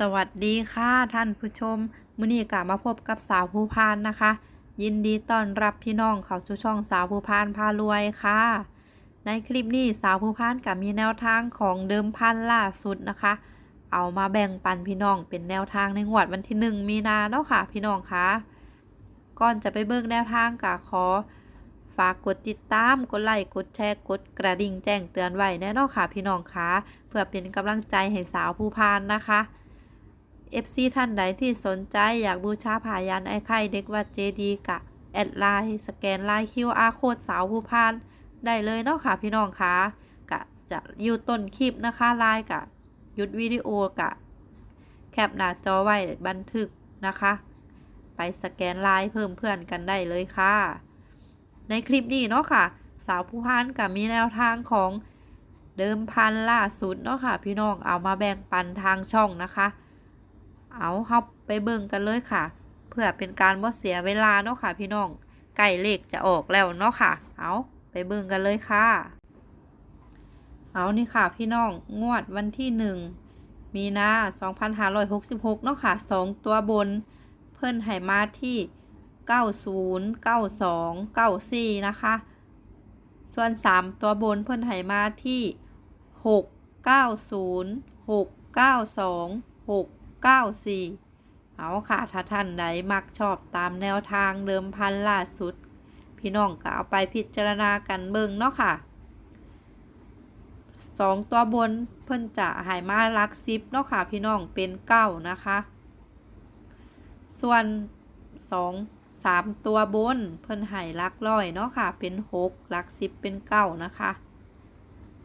สวัสดีค่ะท่านผู้ชมมื้อนี้กลับมาพบกับสาวภูพานนะคะ ยินดีต้อนรับพี่น้องเข้าสู่ช่องสาวภูพานพารวยค่ะ ในคลิปนี้สาวภูพานกับมีแนวทางของเดิมพันล่าสุดนะคะ เอามาแบ่งปันพี่น้องเป็นแนวทางในงวดวันที่หนึ่งมีนาเนาะค่ะ พี่น้องคะก่อนจะไปเบิ่งแนวทางกะขอ ฝากกดติดตามกดไลค์กดแชร์กดกระดิ่งแจ้งเตือนไว้แน่นอนค่ะ พี่น้องคะเพื่อเป็นกำลังใจให้สาวภูพานนะคะ FC ท่านใดที่สนใจอยากบูชาผายันไอ้ไข่เด็กวัดเจดีกะ แอดไลน์สแกนไลน์ QR โค้ดสาวภูพาน ได้เลยเนาะค่ะพี่น้องคะกะจะอยู่ต้นคลิปนะคะไลน์กะยุดวิดีโอกะ แคปหน้าจอไว้บันทึกนะคะ ไปสแกนไลน์เพิ่มเพื่อนกันได้เลยค่ะ ในคลิปนี้เนาะค่ะ สาวผู้พานกับมีแนวทางของเดิมพันล่าสุดเนาะค่ะ พี่น้องเอามาแบ่งปันทางช่องนะคะ เอาเข้าไปเบิ่งกันเลยค่ะ เพื่อเป็นการบ่เสียเวลาเนาะค่ะ พี่น้องใกล้เลขจะออกแล้วเนาะค่ะ เอาไปเบิ่งกันเลยค่ะ เอานี่ค่ะ พี่น้องงวดวันที่หนึ่งมีนา2566เนาะค่ะสองตัวบน เพิ่นให้มาที่ 90 92 94 นะคะ ส่วน 3 ตัวบนเพิ่นให้มาที่ 6 90 6 92 6 94 เอาค่ะ ถ้าท่านใดมักชอบตามแนวทางเดิมพันล่าสุด พี่น้องก็เอาไปพิจารณากันเบิ่งเนาะค่ะสองตัวบนเพิ่นจะหายมาลักซิปเนาะค่ะพี่น้องเป็นเก้านะคะ ส่วนสองสามตัวบนเพิ่นหายลักร้อยเนาะค่ะเป็นหกลักซิปเป็นเก้านะคะ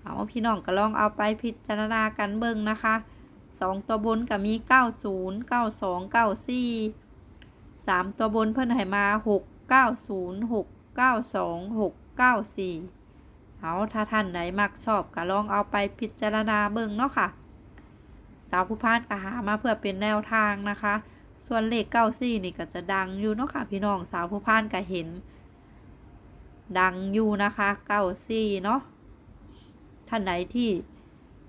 เอาพี่น้องก็ลองเอาไปพิจารณากันเบิ่งนะคะ สองตัวบนก็มีเก้าศูนย์เก้าสองเก้าสี่สามตัวบนเพิ่นให้มาหกเก้าศูนย์หกเก้าสองหกเก้าสี่เอาถ้าท่านไหนมักชอบก็ลองเอาไปพิจารณาเบิ่งเนาะค่ะ สาวผู้พานก็หามาเพื่อเป็นแนวทางนะคะ ส่วนเลขเก้าสี่นี่ก็จะดังอยู่เนาะค่ะ พี่น้องสาวผู้พานก็เห็น ดังอยู่นะคะเก้าสี่เนาะท่านไหนที่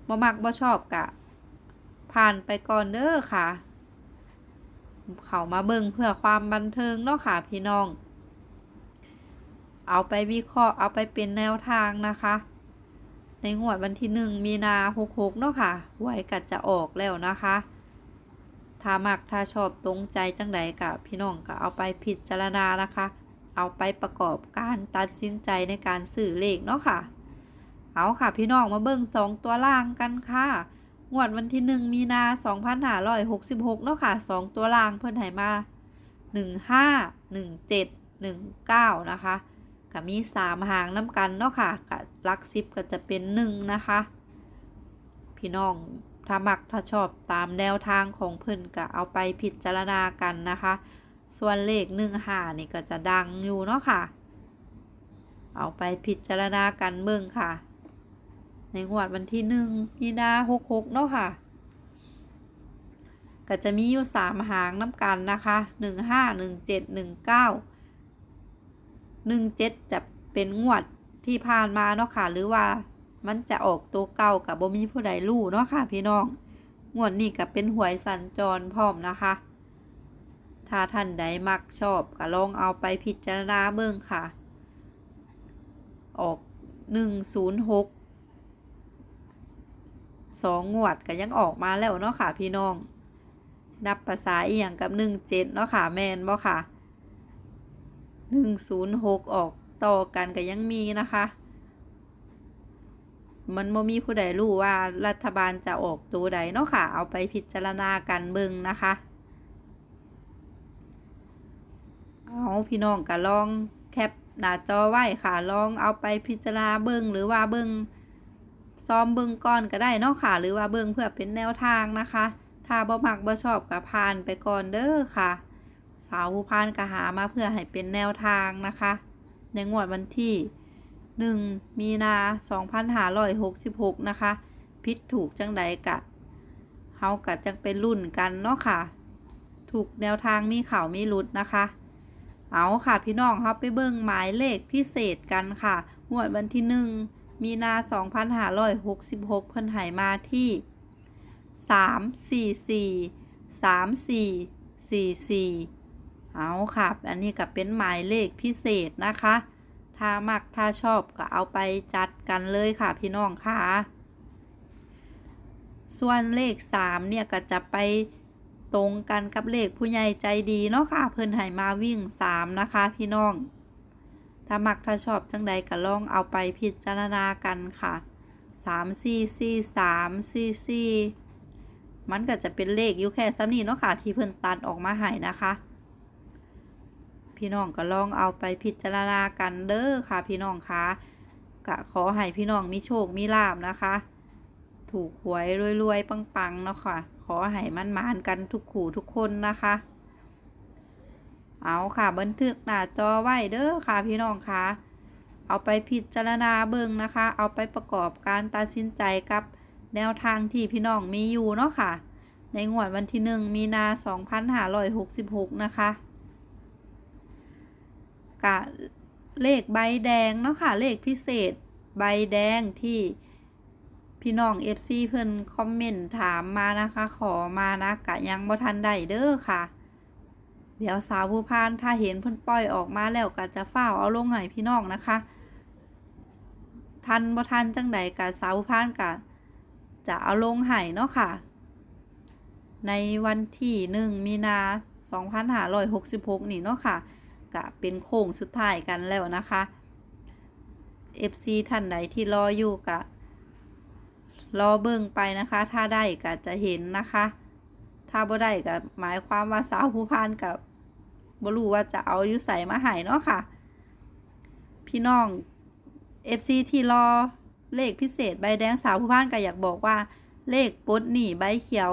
บ่มักบ่ชอบกะ ผ่านไปก่อนเด้อค่ะ เขามาเบิ่งเพื่อความบันเทิงเนาะค่ะพี่น้อง เอาไปวิเคราะห์เอาไปเป็นแนวทางนะคะ ในงวดวันที่หนึ่งมีนาหกหกเนาะค่ะหวยกัดจะออกแล้วนะคะถ้ามักถ้าชอบตรงใจจังใดกับพี่น้องก็เอาไปพิจารณานะคะ เอาไปประกอบการตัดสินใจในการซื้อเลขเนาะค่ะ เอาค่ะพี่น้องมาเบิ่งสองตัวล่างกันค่ะ งวดวันที่หนึ่งมีนาสองพันห้าร้อยหกสิบหกเนาะค่ะสองตัวล่างเพิ่นให้มาหนึ่งห้าหนึ่งเจ็ดหนึ่งเก้านะคะก็มีสามหางน้ำกันเนาะค่ะกับลักซิปก็จะเป็นหนึ่งนะคะ พี่น้องถ้ามักถ้าชอบตามแนวทางของเพิ่นก็เอาไปพิจารณากันนะคะ ส่วนเลขหนึ่งหานี่ก็จะดังอยู่เนาะค่ะ เอาไปพิจารณากันเบิ่งค่ะ ในงวดวันที่หนึ่งมีนาหกหกเนาะค่ะ ก็จะมีอยู่สามหางน้ำกันนะคะหนึ่งห้าหนึ่งเจ็ดหนึ่งเก้าหนึ่งเจ็ดจะเป็นงวดที่ผ่านมาเนาะค่ะ หรือว่ามันจะออกตัวเก่ากับบ่มีผู้ใดรู้เนาะค่ะ พี่น้อง งวดนี้ก็เป็นหวยสัญจรพร้อมนะคะ ถ้าท่านใดมักชอบก็ลองเอาไปพิจารณาเบิ่งค่ะ ออกหนึ่งศูนย์หก สองงวดก็ยังออกมาแล้วเนาะค่ะพี่น้อง นับภาษาอีหยังกับหนึ่งเจ็ดเนาะค่ะแมนบ่ค่ะหนึ่งศูนย์หกออกต่อกันก็ยังมีนะคะ มันบ่มีผู้ใดรู้ว่ารัฐบาลจะออกตัวใดเนาะค่ะ เอาไปพิจารณากันเบิ่งนะคะ เอาพี่น้องก็ลองแคปหน้าจอไว้ค่ะ ลองเอาไปพิจารณาเบิ่งหรือว่าเบิ่ง ซ้อมเบิ่งก่อนก็ได้เนาะค่ะ หรือว่าเบิ่งเพื่อเป็นแนวทางนะคะ ถ้าบ่มักบ่ชอบก็ผ่านไปก่อนเด้อค่ะ สาวผู้พานก็หามาเพื่อให้เป็นแนวทางนะคะ ในงวดวันที่ 1 มีนา2566 นะคะ พิษถูกจังใดกะเฮากะจังเป็นรุ่นกันเนาะค่ะ ถูกแนวทางมีข่าวมีหลุดนะคะเอาค่ะพี่น้องครับไปเบิ่งหมายเลขพิเศษกันค่ะงวดวันที่1 มีนา2566 เพิ่นหายมาที่สามสี่สี่สามสี่สี่เอาค่ะ อันนี้ก็เป็นหมายเลขพิเศษนะคะ ถ้ามักถ้าชอบก็เอาไปจัดกันเลยค่ะพี่น้องค่ะ ส่วนเลขสามเนี่ยก็จะไปตรงกันกับเลขผู้ใหญ่ใจดีเนาะค่ะ เพิ่นให้มาวิ่งสามนะคะพี่น้อง ถ้ามักถ้าชอบจังใดก็ลองเอาไปพิจารณากันค่ะสามสี่สี่สามสี่สี่มันก็จะเป็นเลขอยู่แค่ซ้ำนี้เนาะค่ะที่เพิ่นตัดออกมาให้นะคะ พี่น้องก็ลองเอาไปพิจารณากันเด้อค่ะ พี่น้องคะก็ขอให้พี่น้องมีโชคมีลาบนะคะ ถูกหวยรวยๆปังๆเนาะค่ะ ขอให้มันมานกันทุกขู่ทุกคนนะคะ เอาค่ะบันทึกหน้าจอไว้เด้อค่ะพี่น้องคะเอาไปพิจารณาเบิ่งนะคะ เอาไปประกอบการตัดสินใจกับแนวทางที่พี่น้องมีอยู่เนาะค่ะ ในงวดวันที่หนึ่งมีนา2566 นะคะกะเลขใบแดงเนาะค่ะ เลขพิเศษใบแดงที่พี่น้อง FC เพิ่นคอมเมนต์ถามมานะคะ ขอมานะกะยังบ่ทันได้เด้อค่ะ เดี๋ยวสาวผู้พานถ้าเห็นเพิ่นปล่อยออกมาแล้วก็จะเฝ้าเอาลงให้พี่น้องนะคะ ทันบ่ทันจังใดกะสาวผู้พานกะจะเอาลงให้เนาะค่ะ ในวันที่หนึ่งมีนา2566 นี่เนาะค่ะกะเป็นโค้งสุดท้ายกันแล้วนะคะ FC ท่านไหนที่รออยู่กะรอเบิ่งไปนะคะ ถ้าได้ก็จะเห็นนะคะ ถ้าบ่ได้ก็หมายความว่าสาวผู้พานกับ บ่รู้ว่าจะเอาอยู่ใส่มาให้เนาะค่ะ พี่น้อง FC ที่รอเลขพิเศษใบแดงสาวผู้พานก็อยากบอกว่า เลขปดหนีใบเขียว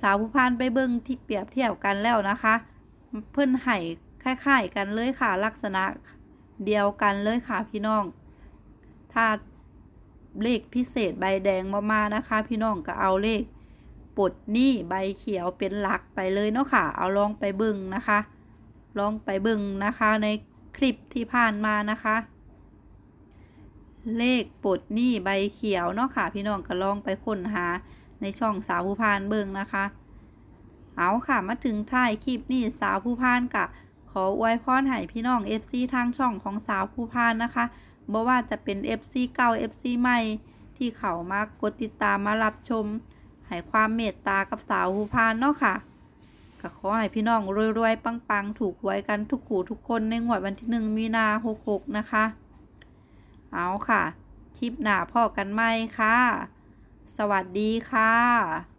สาวผู้พานไปเบิ่งที่เปรียบเทียบกันแล้วนะคะ เพิ่นให้คล้ายๆกันเลยค่ะ ลักษณะเดียวกันเลยค่ะพี่น้อง ถ้าเลขพิเศษใบแดงมามานะคะ พี่น้องก็เอาเลขปดหนี้ใบเขียวเป็นหลักไปเลยเนาะค่ะ เอาลองไปเบิ่งนะคะ ลองไปเบิ่งนะคะในคลิปที่ผ่านมานะคะ เลขปลดหนี้ใบเขียวเนาะค่ะ พี่น้องก็ลองไปค้นหาในช่องสาวผู้พานเบิ่งนะคะ เอาค่ะมาถึงท้ายคลิปนี้สาวผู้พานกะขออวยพรให้พี่น้อง FC ทางช่องของสาวผู้พานนะคะบ่ว่าจะเป็น FC เก่า FC ใหม่ที่เขามากดติดตามมารับชมให้ความเมตตากับสาวผู้พานเนาะค่ะ ก็ขอให้พี่น้องรวยๆ ปังๆ ถูกหวยกันทุกขู่ทุกคนในงวดวันที่หนึ่งมีนาหกหกนะคะ เอาค่ะ คลิปหน้าพ่อกันไหมค่ะ สวัสดีค่ะ